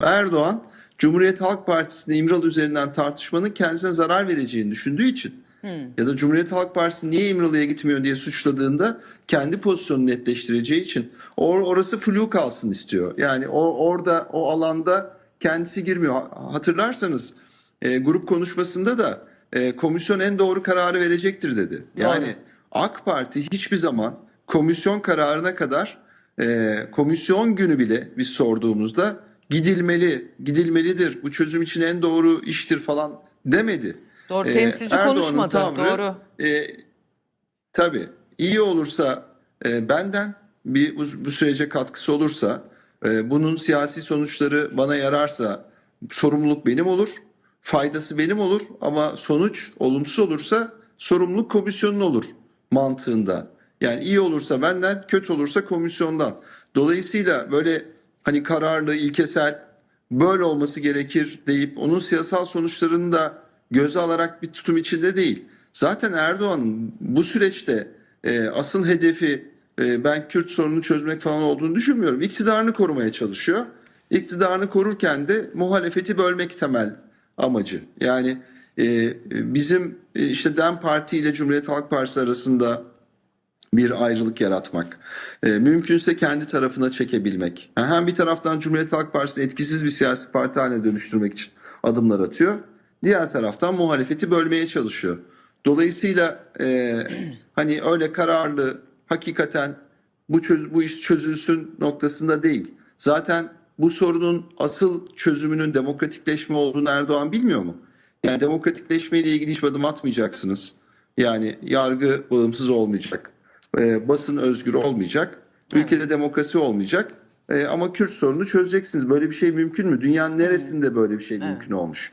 Erdoğan Cumhuriyet Halk Partisi'nde İmralı üzerinden tartışmanın kendisine zarar vereceğini düşündüğü için ya da Cumhuriyet Halk Partisi niye İmralı'ya gitmiyor diye suçladığında kendi pozisyonunu netleştireceği için or orası flu kalsın istiyor. Yani o orada o alanda kendisi girmiyor. Ha- Hatırlarsanız e, grup konuşmasında da e, komisyon en doğru kararı verecektir dedi. Yani Doğru. AK Parti hiçbir zaman komisyon kararına kadar e, komisyon günü bile biz sorduğumuzda gidilmeli, gidilmelidir. Bu çözüm için en doğru iştir falan demedi. Doğru Ee, temsilci Erdoğan'ın konuşmadı. tavrı, Doğru. E, tabii iyi olursa e, benden bir bu, sürece katkısı olursa e, bunun siyasi sonuçları bana yararsa sorumluluk benim olur. Faydası benim olur ama sonuç olumsuz olursa sorumluluk komisyonun olur mantığında. Yani iyi olursa benden, kötü olursa komisyondan. Dolayısıyla böyle hani kararlı, ilkesel böyle olması gerekir deyip onun siyasal sonuçlarını da göze alarak bir tutum içinde değil. Zaten Erdoğan'ın bu süreçte e, asıl hedefi e, ben Kürt sorununu çözmek falan olduğunu düşünmüyorum. İktidarını korumaya çalışıyor. İktidarını korurken de muhalefeti bölmek temel amacı. Yani e, bizim e, işte DEM Parti ile Cumhuriyet Halk Partisi arasında bir ayrılık yaratmak. E, mümkünse kendi tarafına çekebilmek. Yani hem bir taraftan Cumhuriyet Halk Partisi'ni etkisiz bir siyasi parti haline dönüştürmek için adımlar atıyor. Diğer taraftan muhalefeti bölmeye çalışıyor. Dolayısıyla e, hani öyle kararlı hakikaten bu çöz, bu iş çözülsün noktasında değil. Zaten bu sorunun asıl çözümünün demokratikleşme olduğunu Erdoğan bilmiyor mu? Yani demokratikleşmeyle ilgili hiç adım atmayacaksınız. Yani yargı bağımsız olmayacak. E, basın özgür olmayacak. Ülkede demokrasi olmayacak. E, ama Kürt sorunu çözeceksiniz. Böyle bir şey mümkün mü? Dünyanın neresinde böyle bir şey mümkün olmuş?